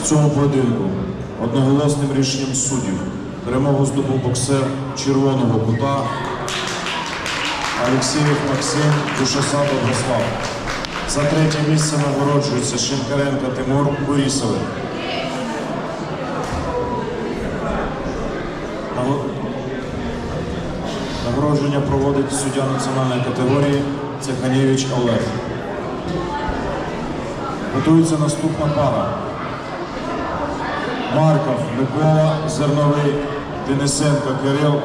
цьому поєдинку одноголосним рішенням суддів перемогу здобув боксер червоного кута Олексієв Максим Душасад Доброслав. За третє місце нагороджується Шинкаренко Тимур Борисовий. Нагородження проводить суддя національної категорії Цеханєвич Олег. Готується наступна пара. Марков Микола, Зерновий, Денисенко Кирил,